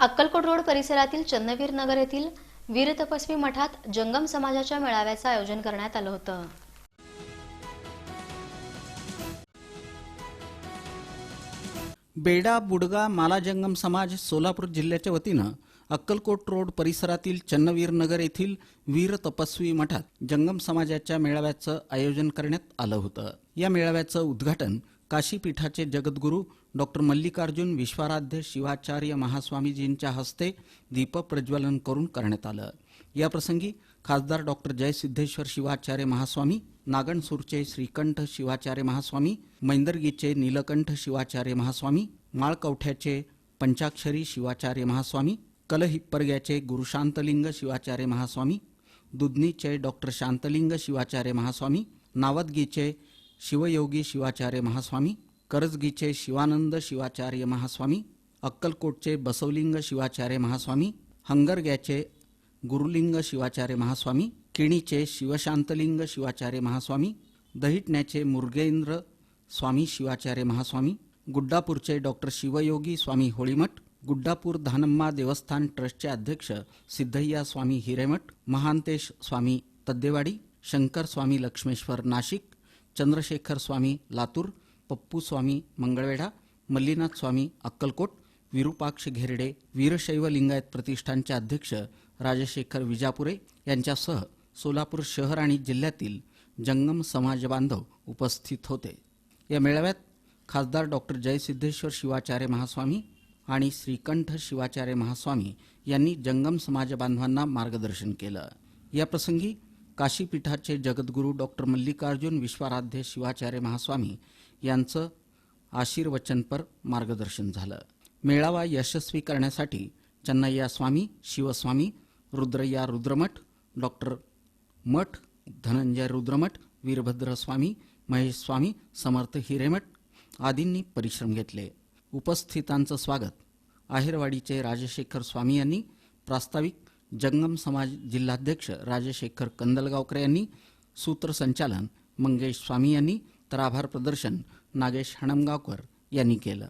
Akkalkot road परिसरातील चन्नवीर नगर येथील वीर तपस्वी मठात जंगम समाजाच्या मेळाव्याचं आयोजन करण्यात आलं होतं. बेडा बुडगा माला जंगम समाज सोलापूर जिल्ह्याच्या वतीनं अक्कलकोट रोड परिसरातील चन्नवीर नगर येथील वीर तपस्वी मठात जंगम समाजाच्या मेळाव्याचं आयोजन करण्यात आलं होतं. या मेळाव्याचं उद्घाटन काशीपीठाचे जगद्गुरू डॉक्टर मल्लिकार्जुन विश्वाराध्य शिवाचार्य महास्वामीजींच्या हस्ते दीप प्रज्वलन करून करण्यात आलं. याप्रसंगी खासदार डॉक्टर जयसिद्धेश्वर शिवाचार्य महास्वामी नागणसूरचे श्रीकंठ शिवाचार्य महास्वामी मैंदर्गीचे नीलकंठ शिवाचार्य महास्वामी माळकवठ्याचे पंचाक्षरी शिवाचार्य महास्वामी कलहिप्परग्याचे गुरुशांतलिंग शिवाचार्य महास्वामी दुधनीचे डॉक्टर शांतलिंग शिवाचार्य महास्वामी नावदगीचे शिवयोगी शिवाचार्य महास्वामी करजगीचे शिवानंद शिवाचार्य महास्वामी अक्कलकोटचे बसवलिंग शिवाचार्य महास्वामी हंगरग्याचे गुरुलिंग शिवाचार्य महास्वामी किणीचे शिवशांतलिंग शिवाचार्य महास्वामी दहिटण्याचे मुर्गेंद्र स्वामी शिवाचार्य महास्वामी गुड्डापूरचे डॉक्टर शिवयोगी स्वामी होळीमठ गुड्डापूर धानम्मा देवस्थान ट्रस्टचे अध्यक्ष सिद्धय्या स्वामी हिरेमठ महांतेश स्वामी तद्देवाडी शंकर स्वामी लक्ष्मेश्वर नाशिक चंद्रशेखर स्वामी लातूर पप्पू स्वामी मंगळवेढा मल्लीनाथ स्वामी अक्कलकोट विरुपाक्ष घेरडे वीरशैव लिंगायत प्रतिष्ठानचे अध्यक्ष राजशेखर विजापुरे यांच्यासह सोलापूर शहर आणि जिल्ह्यातील जंगम समाज बांधव उपस्थित होते. या मेळाव्यात खासदार डॉक्टर जयसिद्धेश्वर शिवाचार्य महास्वामी आणि श्रीकंठ शिवाचार्य महास्वामी यांनी जंगम समाज बांधवांना मार्गदर्शन केलं. या प्रसंगी काशीपीठाचे जगद्गुरू डॉक्टर मल्लिकार्जुन विश्वाराध्य शिवाचार्य महास्वामी यांचं आशीर्वचनपर मार्गदर्शन झालं. मेळावा यशस्वी करण्यासाठी चन्नय्या स्वामी शिवस्वामी रुद्रय्या रुद्रमठ डॉक्टर मठ धनंजय रुद्रमठ वीरभद्र स्वामी महेश स्वामी समर्थ हिरेमठ आदींनी परिश्रम घेतले. उपस्थितांचं स्वागत आहेरवाडीचे राजशेखर स्वामी यांनी प्रास्ताविक जंगम समाज जिल्हाध्यक्ष राजशेखर कंदलगावकर यांनी सूत्रसंचालन मंगेश स्वामी यांनी तर आभार प्रदर्शन नागेश हणमगावकर यांनी केलं.